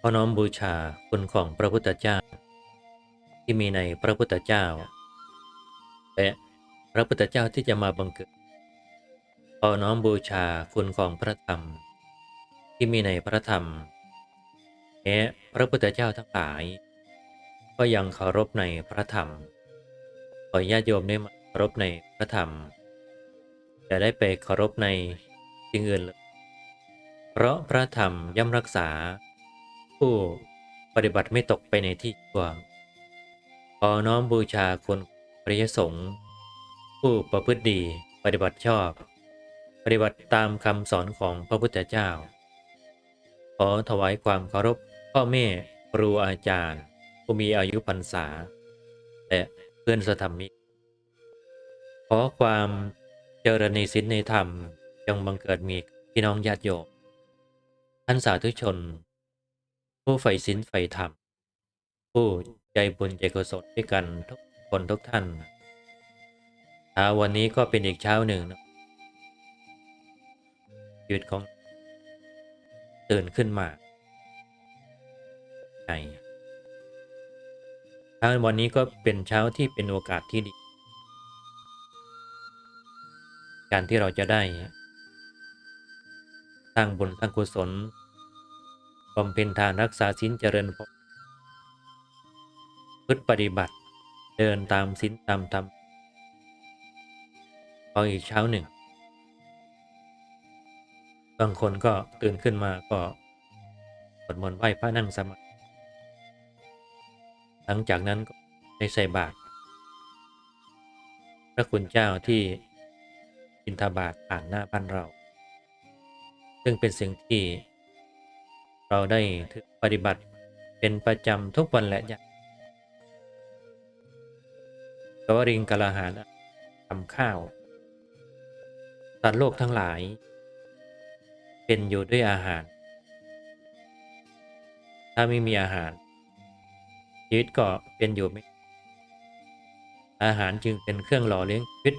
ขอน้อมบูชาคุณของพระพุทธเจ้า ที่มีในพระพุทธเจ้า และพระพุทธเจ้าที่จะมาบังเกิดขอน้อมบูชาคุณของพระธรรม ที่มีในพระธรรมแม้พระพุทธเจ้าทั้งหลาย ก็ยังเคารพในพระธรรมขอญาติโยมได้มาเคารพในพระธรรมจะได้ไปเคารพในสิ่งอื่นเลยเพราะพระธรรมย่อมรักษา ผู้ปฏิบัติไม่ตกไปในที่ชั่วขอน้อมบูชาคุณพระยสงฆ์ผู้ประพฤติดีปฏิบัติชอบ ปฏิบัติตามคำสอนของพระพุทธเจ้า ขอถวายความเคารพพ่อแม่ครูอาจารย์ ผู้มีอายุพรรษา และเพื่อนสธรรมิก ขอความเจริญในศีลในธรรมจงบังเกิดมีพี่น้องญาติโยมท่านสาธุชน ผู้ใฝ่ศีลใฝ่ธรรม ผู้ใจบุญใจกุศลด้วยกันทุกคนทุกท่านเช้าวันนี้ก็เป็นอีกเช้าหนึ่งนะชีวิตของตื่นขึ้นมาใจเช้าวันนี้ก็เป็นเช้าที่เป็นโอกาสที่ดี การที่เราจะได้สร้างบุญสร้างกุศล บำเพ็ญทานรักษาศีลเจริญพรพฤติปฏิบัติเดินตามศีลตามธรรมพออีกเช้าหนึ่ง บางคนก็ตื่นขึ้นมาก็สวดมนต์ไหว้พระนั่งสมาธิหลังจากนั้นก็ได้ใส่บาตรพระคุณเจ้าที่บินทบาทผ่านหน้าบ้านเรา ซึ่งเป็นสิ่งที่ เราได้ถึงปฏิบัติเป็นประจำทุกวันและอย่างกวริงกะลาหารทำข้าวสัตว์โลกทั้งหลาย เป็นอยู่ด้วยอาหาร ถ้าไม่มีอาหารชีวิตก็เป็นอยู่ไม่อาหารจึงเป็นเครื่องหล่อเลี้ยงชีวิต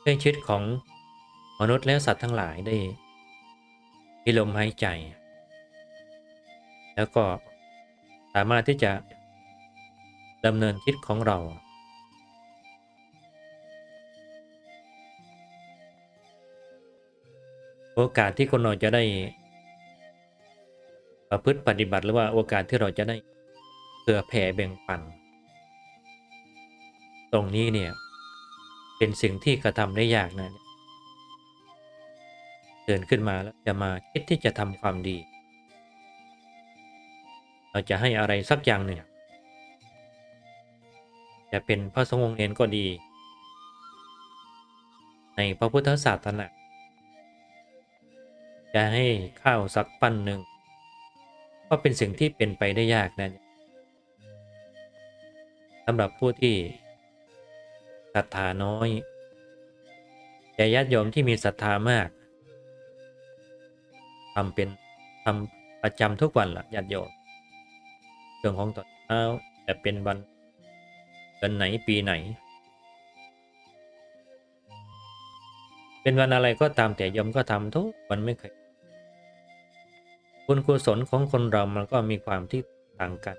เครื่องชีวิตของมนุษย์และสัตว์ทั้งหลายได้มีลมหายใจ แล้วก็สามารถที่จะดำเนินชีวิตของเรา โอกาสที่คนเราจะได้ประพฤติปฏิบัติหรือว่าโอกาสที่เราจะได้เผื่อแผ่แบ่งปัน ตรงนี้เนี่ย เป็นสิ่งที่กระทำได้ยากนะเดินขึ้นมาแล้วจะมาคิดที่จะทำความดี เราจะให้อะไรสักอย่างหนึ่งจะเป็นพระสงฆ์องค์เนนก็ดี ในพระพุทธศาสนาจะให้ข้าวสักปั้นหนึ่งก็เป็นสิ่งที่เป็นไปได้ยากนะสำหรับผู้ที่ศรัทธาน้อยแต่ญาติโยมที่มีศรัทธามากทำเป็นทำประจำทุกวันละญาติโยม เรื่องของตอนเช้าแต่เป็นวันเดือนไหนปีไหน เป็นวันอะไรก็ตามแต่ยมก็ทำทุกวันไม่เคยบุญกุศลของคนเรามันก็มีความที่ต่างกัน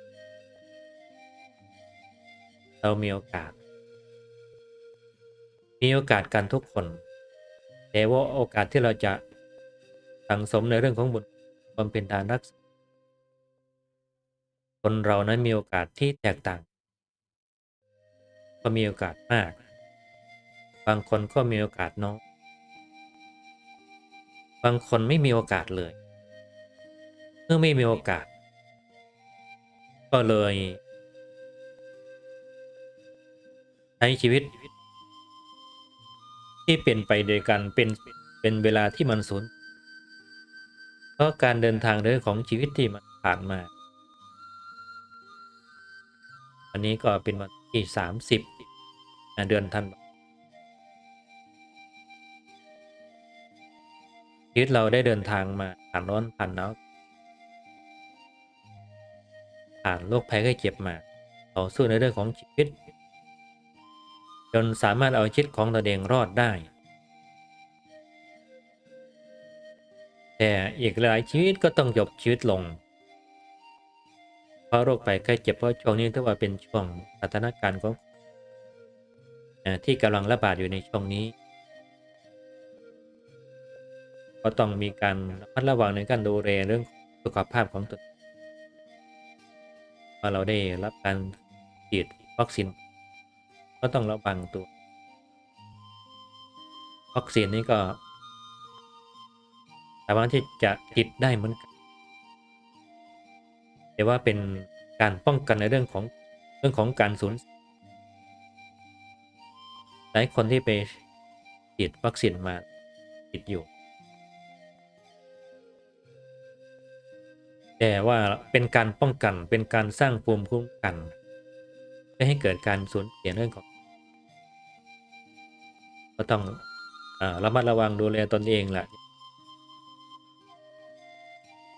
เรามีโอกาส มีโอกาสกันทุกคน แต่ว่าโอกาสที่เราจะสังสมในเรื่องของบุญความเป็นทานรักษา คนเรานั้นมีโอกาสที่แตกต่าง ก็มีโอกาสมาก บางคนก็มีโอกาสน้อย บางคนไม่มีโอกาสเลย เมื่อไม่มีโอกาส ก็เลยใช้ชีวิต ที่เป็นไปโดยการเป็นเป็นเวลาที่มันสูญเพราะการเดินทางเรื่องของชีวิตที่มันผ่านมา วันนี้ก็เป็นวันที่สามสิบเดือนธันวาชีวิตเราได้เดินทางมาผ่านร้อนผ่านหนาวผ่านโรคภัยไข้เจ็บมาต่อสู้ในเรื่องของชีวิต จนสามารถเอาชีวิตของตัวเองรอดได้แแต่อีกหลายชีวิตก็ต้องจบชีวิตลง เพราะโรคภัยไข้เจ็บเพราะช่วงนี้ถือว่าเป็นช่วงสถานการณ์ของที่กำลังระบาดอยู่ในช่วงนี้ ก็ต้องมีการระมัดระวังในการดูแลเรื่องสุขภาพของตนพอเราได้รับการฉีดวัคซีนก็ต้องระวังตัววัคซีนนี้ก็สามารถที่จะติดได้เหมือนกัน แต่ว่าเป็นการป้องกันในเรื่องของเรื่องของการสูญหลายคนที่ไปฉีดวัคซีนมาติดอยู่ แต่ว่าเป็นการป้องกันเป็นการสร้างภูมิคุ้มกันไม่ให้เกิดการสูญเสียเรื่องของ ก็ต้องอระมัดระวังดูแลตนเองแหละ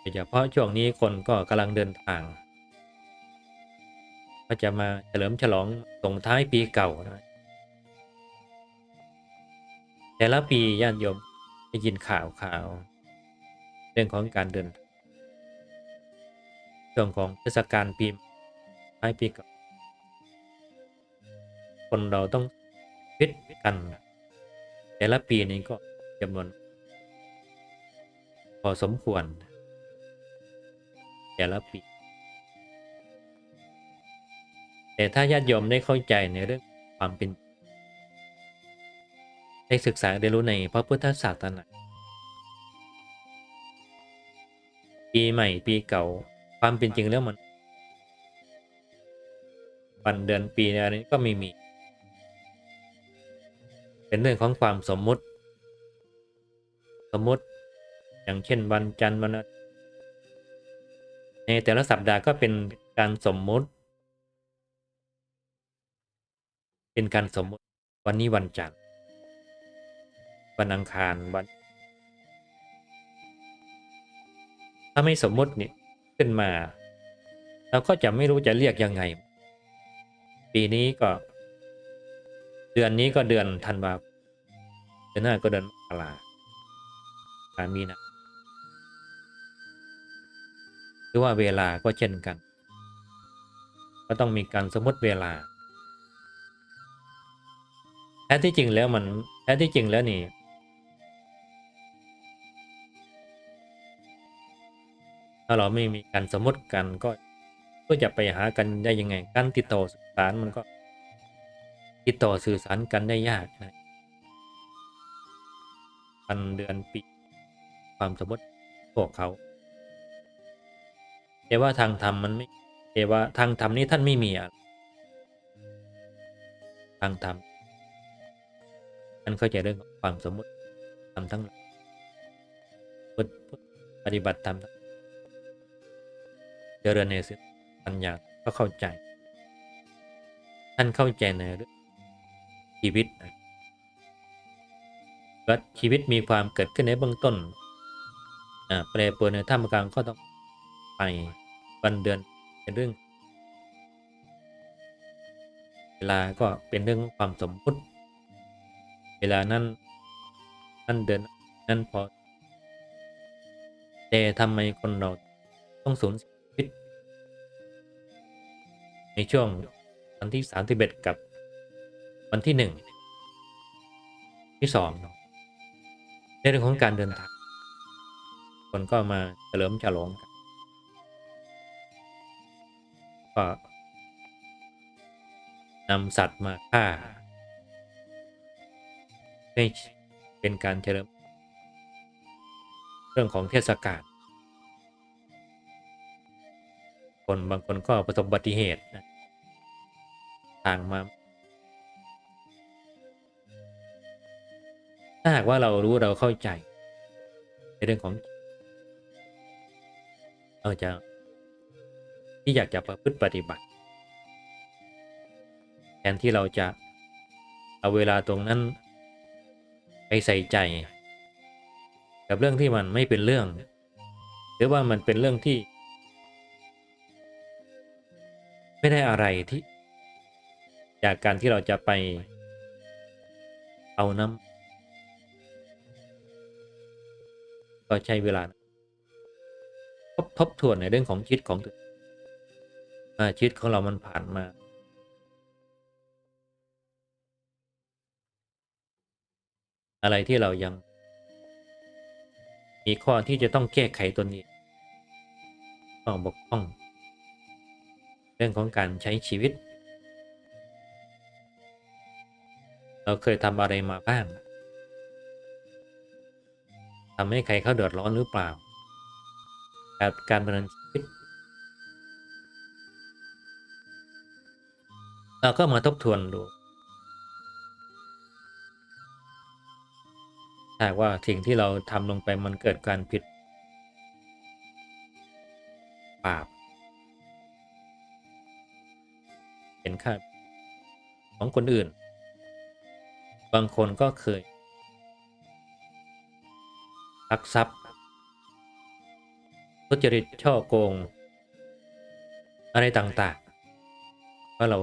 โดยเฉพาะช่วงนี้คนก็กำลังเดินทาง ก็จะมาเฉลิมฉลองส่งท้ายปีเก่านะแต่ละปีญาติโยมได้ยินข่าวข่าว เรื่องของการเดินช่วงของเทศกาลปีท้ายปีเก่าคนเราต้องฟิตกัน แต่ละปีนี้ก็จำนวนพอสมควร แต่ละปี แต่ถ้าญาติโยมได้เข้าใจในเรื่องความเป็น ได้ศึกษาได้รู้ในพระพุทธศาสนาปีใหม่ปีเก่าความเป็นจริงแล้วมัน วันเดือนปีอะไรนี้ก็ไม่มี เป็นเรื่องของความสมมุติ สมมุติ อย่างเช่นวันจันทร์วันอาทิตย์ ในแต่ละสัปดาห์ก็เป็นการสมมุติ เป็นการสมมุติวันนี้วันจันทร์วันอังคารวัน ถ้าไม่สมมุตินี่ขึ้นมา เราก็จะไม่รู้จะเรียกยังไง ปีนี้ก็ เดือนนี้ก็เดือนธันวาเดือนหน้าก็เดือนมกราคามีนะ รือว่าเวลาก็เช่นกัน ก็ต้องมีการสมมติเวลาแท้ที่จริงแล้วมันแท้ที่จริงแล้วนี่ถ้าเราไม่มีการสมมติกันก็ก็จะไปหากันได้ยังไง การติดต่อสื่อสารมันก็ ติดต่อสื่อสารกันได้ยากนะวันเดือนปีความสมมติพวกเขา แต่ว่าทางธรรมมันไม่แต่ว่าทางธรรมนี้ท่านไม่มีอะทางธรรมท่านเข้าใจเรื่องความสมมติธรรมทั้งพุทธปฏิบัติธรรมเจริญในสิ่งปัญญาก็เข้าใจ ท่านเข้าใจในเรื่องชีวิตว่าชีวิตมีความเกิดขึ้นในเบื้องต้นอ่าแปรปรวนในท่ามกลางก็ต้อง ไปวันเดือนเป็นเรื่อง เวลาก็เป็นเรื่องของความสมมุติ เวลานั้นนั่นเดือนนั้นพอ แต่ทำไมคนเราต้องสูญชีวิต ในช่วงวันที่สามสิบเอ็ดกับวันที่หนึ่งที่สองเนาะในเรื่องของการเดินทาง คนก็มาเฉลิมฉลองกัน ก็นำสัตว์มาฆ่าเป็นการเฉลิมเรื่องของเทศกาลคนบางคนก็ประสบอุบัติเหตุนะทางมา ถ้าหากว่าเรารู้เราเข้าใจ ในเรื่องของ เราจะ ที่อยากจะประพฤติปฏิบัติแทนที่เราจะเอาเวลาตรงนั้นไปใส่ใจ กับเรื่องที่มันไม่เป็นเรื่อง หรือว่ามันเป็นเรื่องที่ ไม่ได้อะไรที่ จากการที่เราจะไปเอาน้ำก็ใช้เวลาทบทบทวนในเรื่องของชีวิตของตัว ชีวิตของเรามันผ่านมา อะไรที่เรายัง มีข้อที่จะต้องแก้ไขตัวนี้ต้องบกพร่อง เรื่องของการใช้ชีวิต เราเคยทำอะไรมาบ้างทำให้ใครเขาเดือดร้อนหรือเปล่า การการดำเนินชีวิต เราก็มาทบทวนดูถ้าหากว่าสิ่งที่เราทำลงไปมันเกิดการผิดบาปเป็นค่าของคนอื่น บางคนก็เคยลักทรัพย์ทุจริตช่อโกง อะไรต่างๆเพราะเรา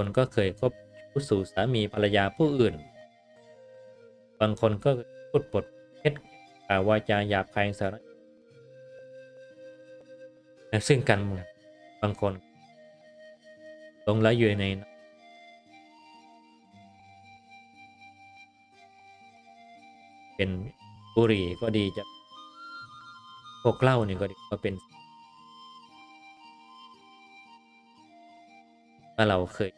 คนก็เคยคบผู้สู่สามีภรรยาผู้อื่น บางคนก็พูดปดเท็จกล่าววาจาหยาบคายสารซึ่งกันบางคนลงไหลอยู่ในเป็นบุหรี่ก็ดีจะพวกเหล้านี่ก็ดีก็เป็นถ้าเราเคย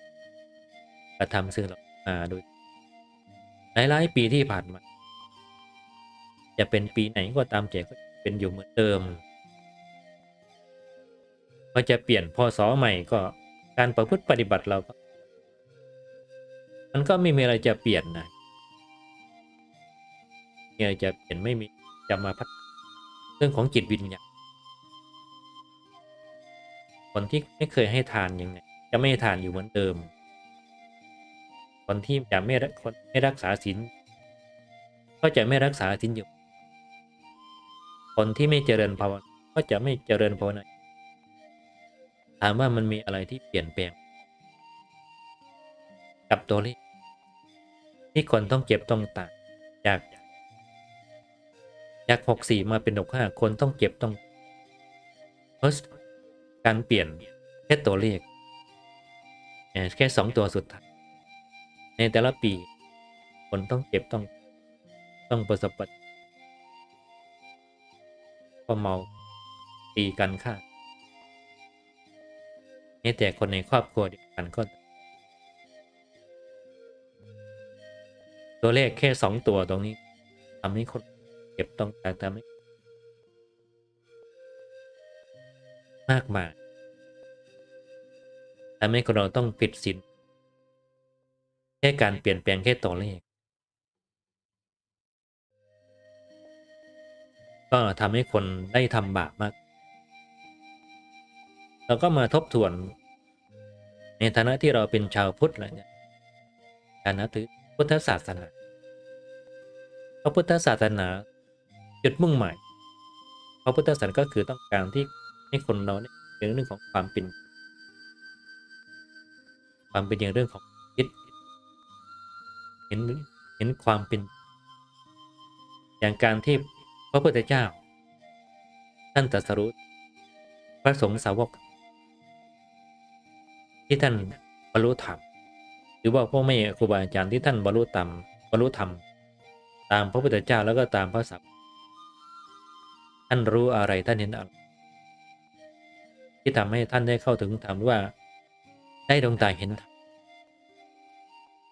กระทำซึ่งเรามาโดยหลายๆปีที่ผ่านมา จะเป็นปีไหนก็ตามแต่ก็เป็นอยู่เหมือนเดิมก็จะเปลี่ยนพศใหม่ก็การประพฤติปฏิบัติเราก็มันก็ไม่มีอะไรจะเปลี่ยนนะมีอะไรจะเปลี่ยนไม่มีจะมาพัฒเรื่องของจิตวิญญาณคนที่ไม่เคยให้ทานยังไง จะไม่ให้ทานอยู่เหมือนเดิม คนที่จะไม่รักคนไม่รักษาศีลก็จะไม่รักษาศีลอยู่ คนที่ไม่เจริญภาวนาก็จะไม่เจริญภาวนาถามว่ามันมีอะไรที่เปลี่ยนแปลง กับตัวเลขที่คนต้องเก็บต้องตายจากจากหกสี่มาเป็นหกห้าคนต้องเก็บต้องเพราะการเปลี่ยนแค่ตัวเลขแค่สองตัวสุดท้าย ในแต่ละปี คนต้องเก็บต้องต้องประสบปัญหาก็เมาตีกันฆ่าแม้แต่คนในครอบครัวเดียวกันก็ ตัวเลขแค่สองตัวตรงนี้ทำให้คนเก็บต้องการทำให้มากมายทำให้คนเราต้องผิดศีล แค่การเปลี่ยนแปลงแค่ตัวเลข ก็ทำให้คนได้ทำบาปมากเราก็มาทบทวน ในฐานะที่เราเป็นชาวพุทธอะไรเนี่ยการนับถือพุทธศาสนาพระพุทธศาสนาจุดมุ่งหมายพระพุทธศาสนาก็คือต้องการที่ให้คนเราเนี่ยเป็นเรื่องของความเป็น ความเป็นอย่างเรื่องของ เห็นเห็นความเป็น อย่างการที่พระพุทธเจ้า ท่านตรัสรู้พระสงฆ์สาวก ที่ท่านบรรลุธรรมหรือว่าพ่อแม่ครูบาอาจารย์ที่ท่านบรรลุธรรมบรรลุธรรม ตามพระพุทธเจ้าแล้วก็ตามพระสัพท่านรู้อะไรท่านเห็นอะไรที่ทำให้ท่านได้เข้าถึงธรรมว่าได้ดวงตาเห็นธรรม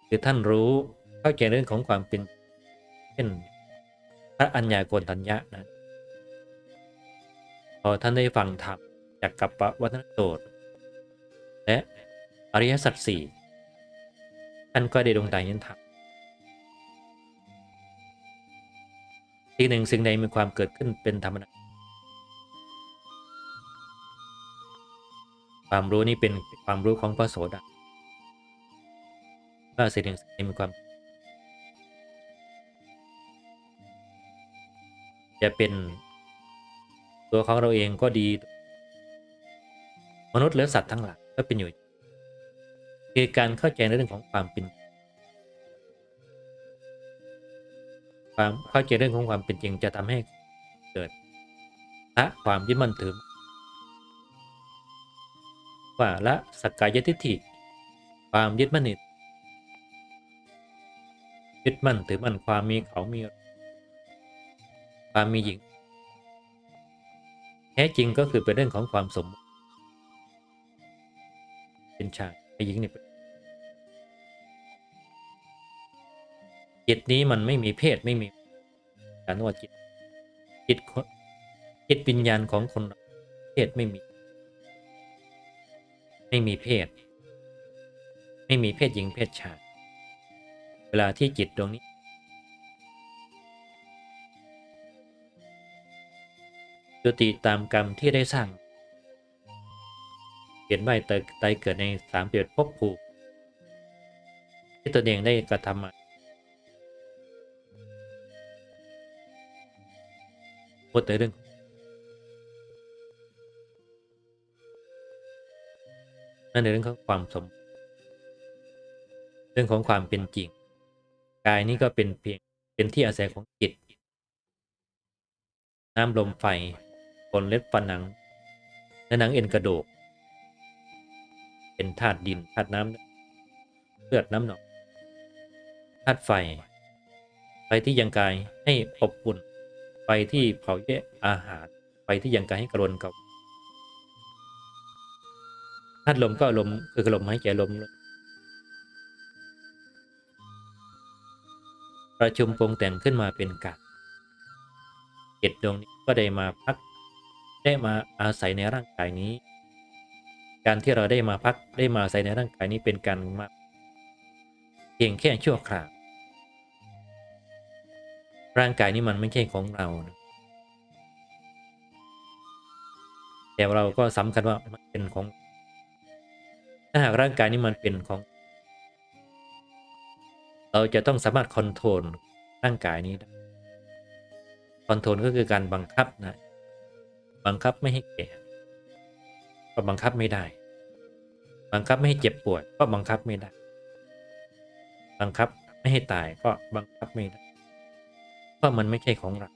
คือท่านรู้ เข้าใจเรื่องของความเป็นเช่นพระอัญญาโกณทัญญะนะพอท่านได้ฟังธรรมจากกัปปวัฒนโตษและอริยสัจสี่ท่านก็ได้ดวงตาเห็นธรรมทีหนึ่งสิ่งใดมีความเกิดขึ้นเป็นธรรมดาความรู้นี้เป็นความรู้ของพระโสดาว่าสิ่งหนึ่งสิ่งใดมีความ จะเป็นตัวของเราเองก็ดี มนุษย์หรือสัตว์ทั้งหลายก็เป็นอยู่ คือการเข้าใจในเรื่องของความเป็นความเข้าใจเรื่องของความเป็นจริงจะทำให้เกิดละความยึดมั่นถือว่าละสักกายทิฏฐิความยึดมั่นนี่ยึดมั่นถือมั่นความมีเขามีเความมีหญิง แท้จริงก็คือเป็นเรื่องของความสมเป็นชายหญิงเนี่ยจิตนี้มันไม่มีเพศไม่มีการว่าจิตจิตคนจิตวิญญาณของคนเราเพศไม่มี ไม่มีเพศ ไม่มีเพศหญิงเพศชาย เวลาที่จิตดวงนี้ จุติตามกรรมที่ได้สร้างเขียนไว้เตยไตเกิดในสามเดือนภพภูมิที่ตนเองได้กระทำมาพูดแต่เรื่องนั่นในเรื่องของความสม เรื่องของความเป็นจริง กายนี้ก็เป็นเพียงเป็นที่อาศัยของจิต น้ำลมไฟ ขนเล็บฟันหนังและหนังเอ็นกระดูก เป็นธาตุดินธาตุน้ำเลือดน้ำหนองธาตุไฟ ไฟที่ยังกายให้อบอุ่น ไฟที่เผาแยกอาหาร ไฟที่ยังกายให้กระรนกับธาตุลมก็ลมคือกระลมหายใจลมประชุมปรงแต่งขึ้นมาเป็นกายจิตดวงนี้ก็ได้มาพัก ได้มาอาศัยในร่างกายนี้ การที่เราได้มาพักได้มาอาศัยในร่างกายนี้เป็นการมาเพียงแค่ชั่วคราวร่างกายนี้มันไม่ใช่ของเรานะแต่เราก็สำคัญว่ามันเป็นของ ถ้าหากร่างกายนี้มันเป็นของ เราจะต้องสามารถคอนโทรลร่างกายนี้ได้คอนโทรลก็คือการบังคับนะ บังคับไม่ให้แก่ก็บังคับไม่ได้ บังคับไม่ให้เจ็บปวยก็บังคับไม่ได้ บังคับไม่ให้ตายก็บังคับไม่ได้ เพราะมันไม่ใช่ของเรา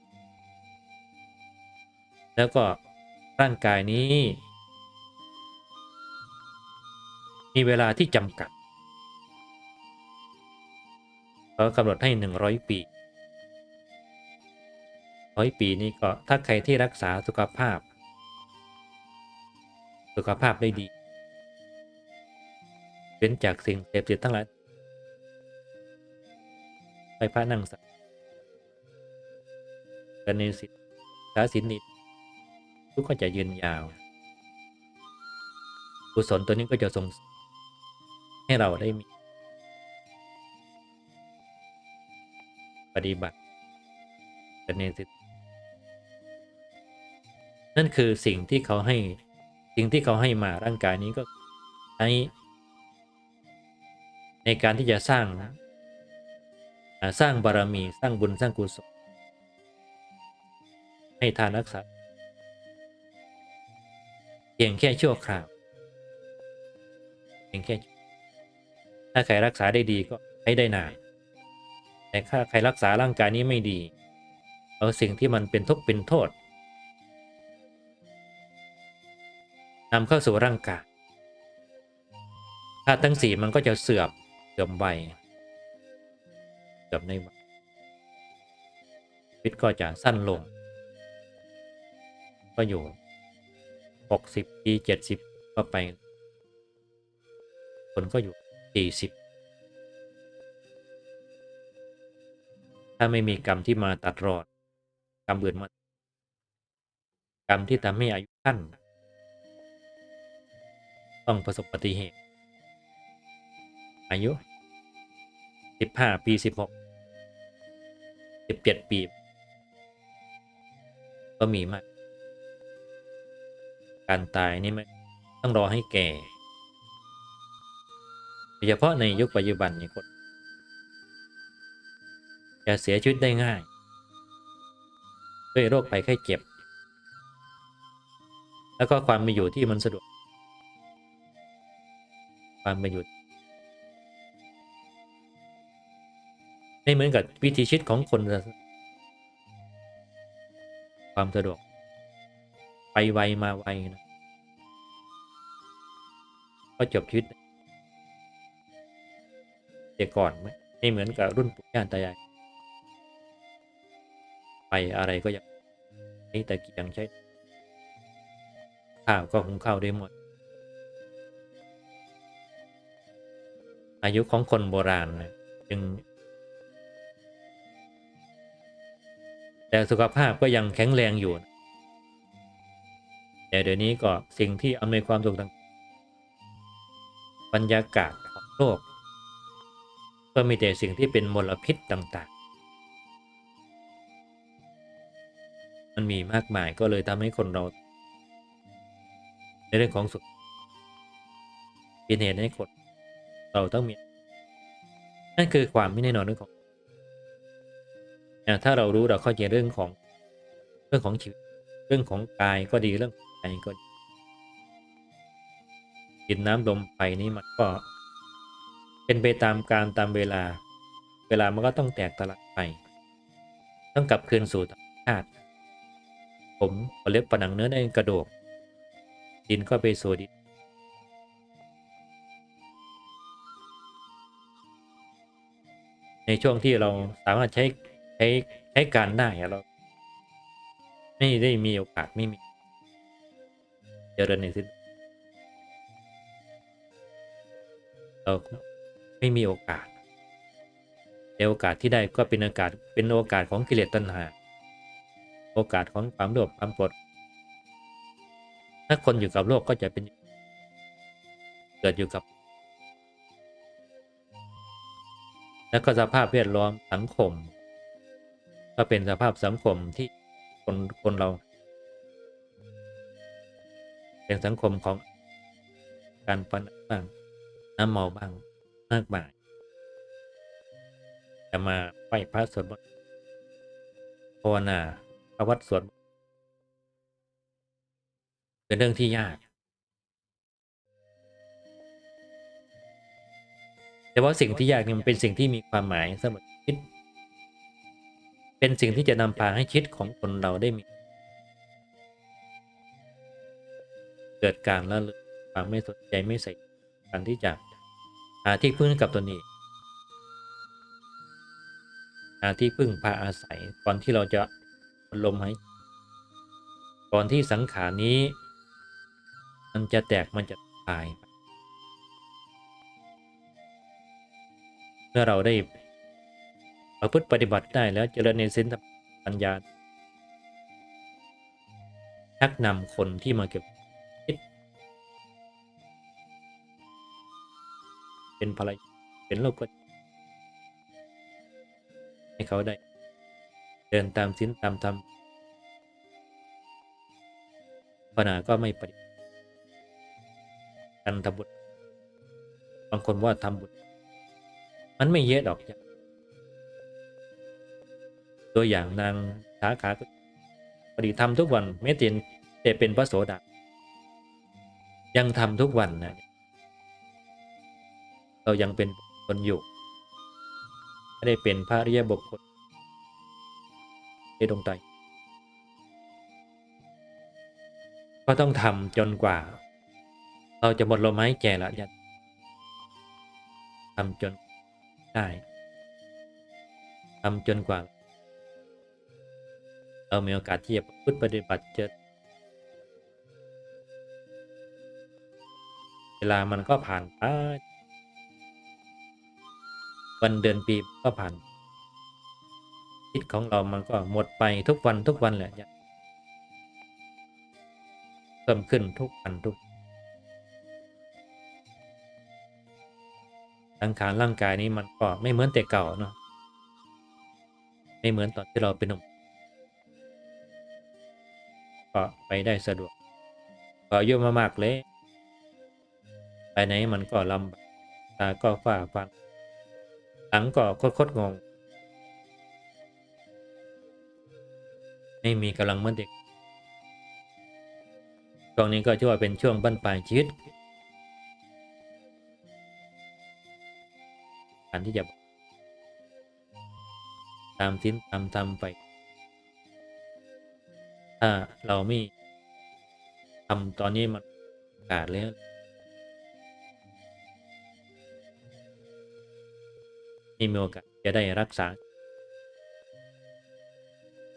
แล้วก็ร่างกายนี้ มีเวลาที่จำกัดเขากำหนดให้หนึ่งร้อยปี ร้อยปีนี้ก็ถ้าใครที่รักษาสุขภาพ สุขภาพได้ดีเว้นจากสิ่งเสพติดทั้งหลายไปพระนั่งสักกันในสิทธิสาสินนิทุกก็จะยืนยาวกุศลตัวนี้ก็จะส่งให้เราได้มี ปฏิบัติกันในสิทธิ นั่นคือสิ่งที่เขาให้สิ่งที่เขาให้มาร่างกายนี้ก็ใช้ในการที่จะสร้างสร้างบารมีสร้างบุญสร้างกุศลให้ทานรักษาเพียงแค่ชั่วคราวเพียงแค่ถ้าใครรักษาได้ดีก็ให้ได้นานแต่ถ้าใครรักษาร่างกายนี้ไม่ดี เอาสิ่งที่มันเป็นทุกข์เป็นโทษ นำเข้าสู่ร่างกายธาตุทั้งสี่มันก็จะเสื่อมเสื่อมไปเสื่อมในวัยชีวิตก็จะสั้นลง ก็อยู่หกสิบปีเจ็ดสิบก็ไป คนก็อยู่สี่สิบถ้าไม่มีกรรมที่มาตัดรอด กรรมอื่นมา กรรมที่ทำให้อายุสั้น ต้องประสบอุบัติเหตุ อายุ 15 ปี 16 17 ปี ก็มีมาก การตายนี่ไม่ต้องรอให้แก่โดยเฉพาะในยุคปัจจุบันนี่คนจะเสียชีวิตได้ง่าย ด้วยโรคภัยไข้เจ็บ แล้วก็ความมีอยู่ที่มันสะดวก ความเป็นอยู่ไม่เหมือนกับวิถีชีวิตของคน ความสะดวก ไปไวมาไวนะก็จบชีวิตแต่ก่อนไม่ไม่เหมือนกับรุ่นปู่ย่าตายายไปอะไรก็ยังนี่แต่กียงใช้ข้าวก็หุงข้าวได้หมด อายุของคนโบราณนะจึง แต่สุขภาพก็ยังแข็งแรงอยู่ แต่เดี๋ยวนี้ก็สิ่งที่อำนวยความสุขต่างบรรยากาศของโลก ก็มีแต่สิ่งที่เป็นมลพิษต่าง ๆ มันมีมากมายก็เลยทำให้คนเรา ในเรื่องของสุขเป็นเหตุให้คน เราต้องมี นั่นคือความไม่แน่นอนเรื่องของอะถ้าเรารู้เราเข้าใจเรื่องของเรื่องของชีวิตเรื่องของกายก็ดีเรื่องของใจก็ดีดินน้ำลมไฟนี่มันก็ เป็นไปตามการตามเวลา เวลามันก็ต้องแตกตลาดไป ต้องกลับคืนสู่ธรรมชาติผมเล็บปนังเนื้อในกระดูกดินก็ไปสู่ดิน ในช่วงที่เราสามารถใช้ใช้ใช้การได้เรา ไม่ได้มีโอกาสไม่มีเจริญในสิ้นเราไม่มีโอกาสแต่โอกาสที่ได้ก็เป็นโอกาสเป็นโอกาสของกิเลสตัณหา โอกาสของความโลภความโกรธถ้าคนอยู่กับโลกก็จะเป็น เกิดอยู่กับ แล้วก็สภาพแวดล้อมสังคม ก็เป็นสภาพสังคมที่คนคนเรา เป็นสังคมของการปนบ้างน้ำเมาบ้างมากมายจะมาไหว้พระสวดมนต์ภาวนาพระวัดสวดเป็นเรื่องที่ยาก แต่ว่าสิ่งที่ยากเนี่ยมันเป็นสิ่งที่มีความหมายสำหรับชีวิต เป็นสิ่งที่จะนำพาให้ชีวิตของคนเราได้มี เกิดการละเลยความไม่สนใจไม่ใส่การที่จะหาที่พึ่งกับตนเองหาที่พึ่งพาอาศัยก่อนที่เราจะลมหายก่อนที่สังขารนี้ มันจะแตกมันจะตาย เมื่อเราได้ประพฤติปฏิบัติได้แล้วเจริญในสินปัญญาชักนำคนที่มาเก็บคิดเป็นภรรยาเป็นโลกก็ให้เขาได้ เดินตามสินตามธรรมปัญหาก็ไม่ปฏิบัติการทำบุญบางคนว่าทำบุญ มันไม่เยอะดอกตัวอย่างนางสาขาปฏิทำทุกวันแม้แต่แต่เป็นพระโสดายังทำทุกวันนะเรายังเป็นคนอยู่ไม่ได้เป็นพระริยบุคคลในดวงใจก็ต้องทำจนกว่า เราจะหมดลมหายใจละยัทำจน ได้ทำจนกว่า เรามีโอกาสที่จะพูดปฏิบัติเจอเวลามันก็ผ่านไปวันเดือนปีก็ผ่านชีวิตของเรามันก็หมดไปทุกวันทุกวันแหละเพิ่มขึ้นทุกวันทุก สังขารร่างกายนี้มันก็ไม่เหมือนแต่เก่าเนาะไม่เหมือนตอนที่เราเป็นหนุ่มก็ไปได้สะดวกก็อายุมามากเลยไปไหนมันก็ลำบากตาก็ฝ้าฟังหลังก็คดๆงง ไม่มีกำลังเหมือนเด็กช่วงนี้ก็ชื่อว่าเป็นช่วงบั้นปลายชีวิต การที่จะตามทิ้นตามทำไป ถ้าเราไม่ทำตอนนี้มันโอกาสแล้วไม่มีโอกาสจะได้รักษา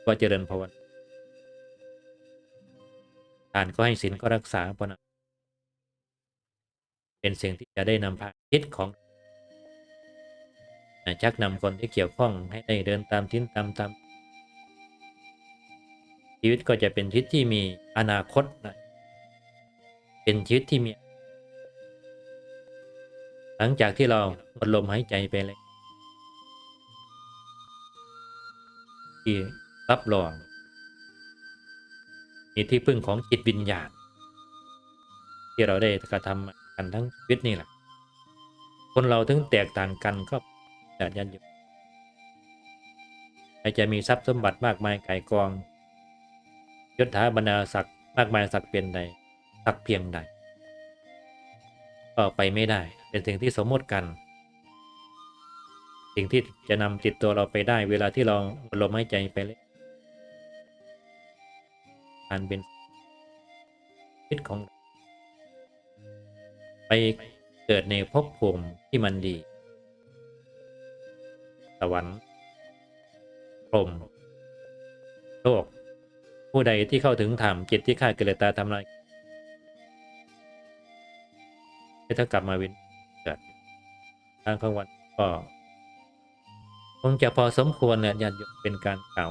ก็เจริญภาวนาทานก็ให้ศีลก็รักษาภาวนาเป็นสิ่งที่จะได้นำพาคิดของ ชักนำคนที่เกี่ยวข้องให้ได้เดินตามทิ้นตามตามชีวิตก็จะเป็นชีวิตที่มีอนาคตนะเป็นชีวิตที่มี หลังจากที่เราหมดลมหายใจไปเลยที่รับรองมีที่พึ่งของจิตวิญญาณ ที่เราได้กระทำกันทั้งชีวิตนี่แหละ คนเราถึงแตกต่างกันก็ แต่ยันอยู่ใครจะมีทรัพย์สมบัติมากมายไก่กองยศถาบรรดาศักดิ์มากมายศักดิ์เพียงใดศักดิ์เพียงใดก็ไปไม่ได้ เป็นสิ่งที่สมมติกัน สิ่งที่จะนำจิตตัวเราไปได้ เวลาที่เราลมหายใจไปเลยการเป็นชีวิตของ ไปเกิดในภพภูมิที่มันดี สวรรค์พรมโลก ผู้ใดที่เข้าถึงธรรมจิตที่ขากิเลสตาทำลายถ้ากลับมาวินเกิดทางข้างวันก็คงจะพอสมควรเนี่ยญาติโยมเป็นการกล่าว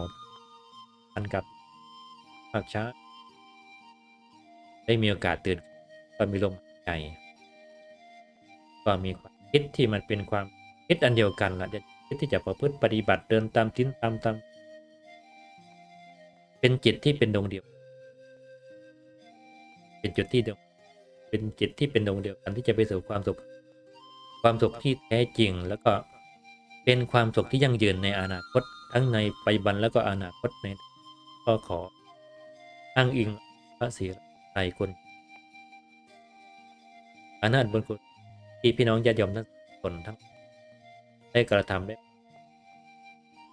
กันกับภาคช้า ได้มีโอกาสตื่นก็มีลมหายใจก็มีความคิดที่มันเป็นความคิดอันเดียวกันละจะคิดที่จะประพฤติปฏิบัติเดินตามทิ้นตามตามเป็นจิตที่เป็นดวงเดียว เป็นจุดที่เดียว เป็นจิตที่เป็นดวงเดียวกันที่จะไปสู่ความสุข ความสุขที่แท้จริงแล้วก็เป็นความสุขที่ยั่งยืนในอนาคต ทั้งในปัจจุบันแล้วก็อนาคตในก็ขออ้างอิงพระศรีไตรคุณอนาถบนคุณที่พี่น้องญาติโยมทั้งคนทั้ง ได้กระทำได้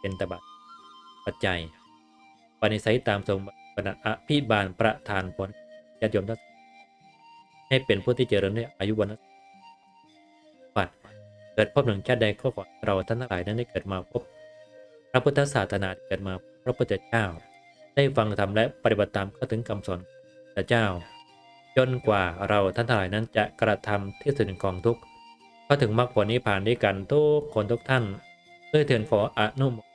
เป็นตบะปัจจัยปณิสัยตามทรงปนัดอภิบาลประทานผลญาติโยมทั้งให้เป็นผู้ที่เจริญด้วยอายุวันปัดเกิดพบหนึ่งชาติใดก็ขอเราท่านทั้งหลายนั้นได้เกิดมาพบ พระพุทธศาสนาเกิดมาพระพุทธเจ้า ได้ฟังธรรมและปฏิบัติตามเข้าถึงคำสอนพระเจ้า จนกว่าเราท่านทั้งหลายนั้นจะกระทำที่สุดของทุกข์ ถึงมรรคผลนิพพานด้วยกันทุกคนทุกท่านด้วยเถินขออนุโม